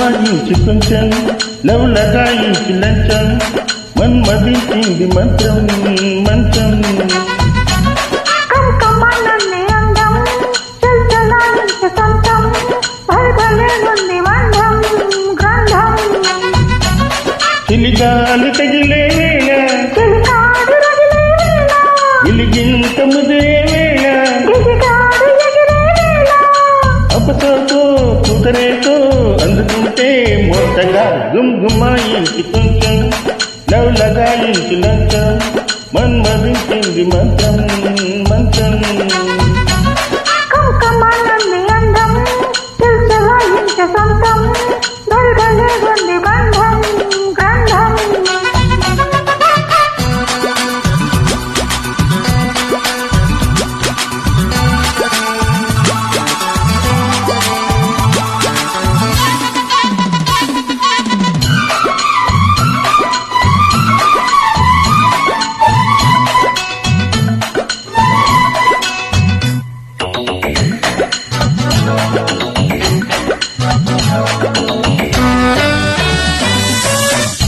గుమ్మాయించి కొంచెం లవ్ లగాయించి లంచం మన్మదించింది మంత్రం మంచం. చిలిగాలి తగిలే వేళ చెలికాడు రగిలే వేళ ఇలిగింత ముదిరే వేళ గిజిగాడు ఎగిరే వేళ అపసోతో కుదరేతో అందుకుంటే మొత్తగా గుమ్ గుమ్మాయించి కొంచెం లవ్ లగాయించి లంచం మన్మదించింది మంత్రం మంత్రం. కమ్మకమ్మనంది అందం చల్చలాడించే సొంతం.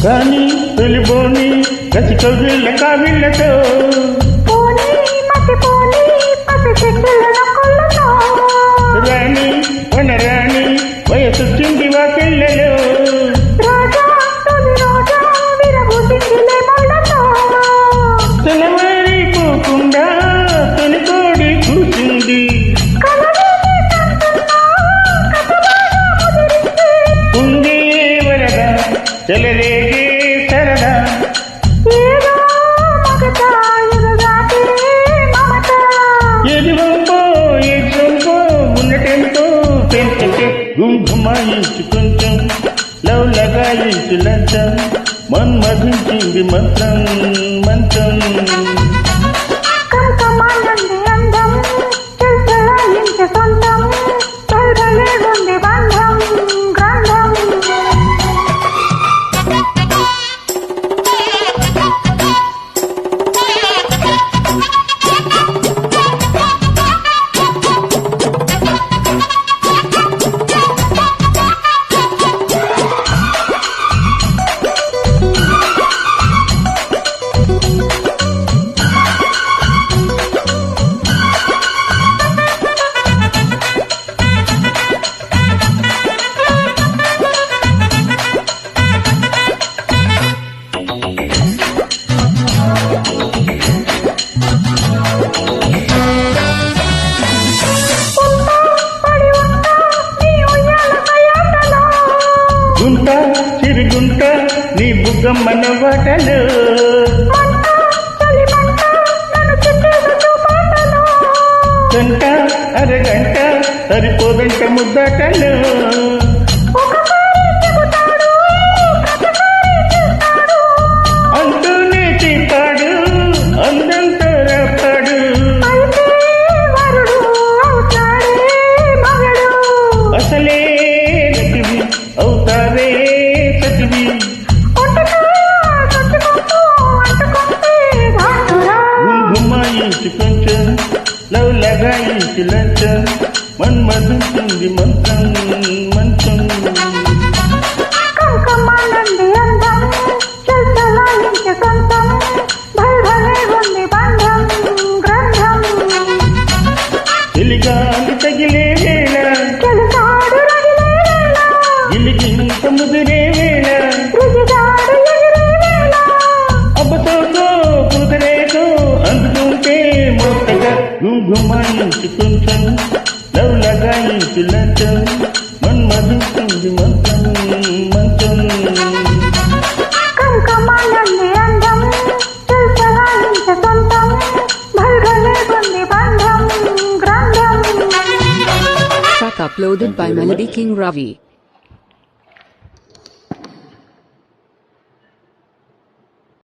కానీ తొలిబోని గతి కవిళ్ళ కావిళ్ళతో. పోనీ మతి పోనీ పసి చెట్టులను చెలరేగే గుంఘుమాయించి కొంచెం లవ్ లగాయించి లంచం మన్మధించింది మంత్రం మంత్రం. గుంట చిరుగుంట నీ బుగ్గమ్మన వాటలు గంట అరగంట సరిపోదంట ముద్దటలు. అవుతావే సతివి ఒంటిగా కొంచెం లవ్ లగాయించి లంచం. మన్మధుంది మంచం మంచం మంత్రం కంకమానంది అందం చల్చలాయించే సొంతం భయభలే ఉంది బంధం గ్రంథం Track uploaded by Melody King Ravi.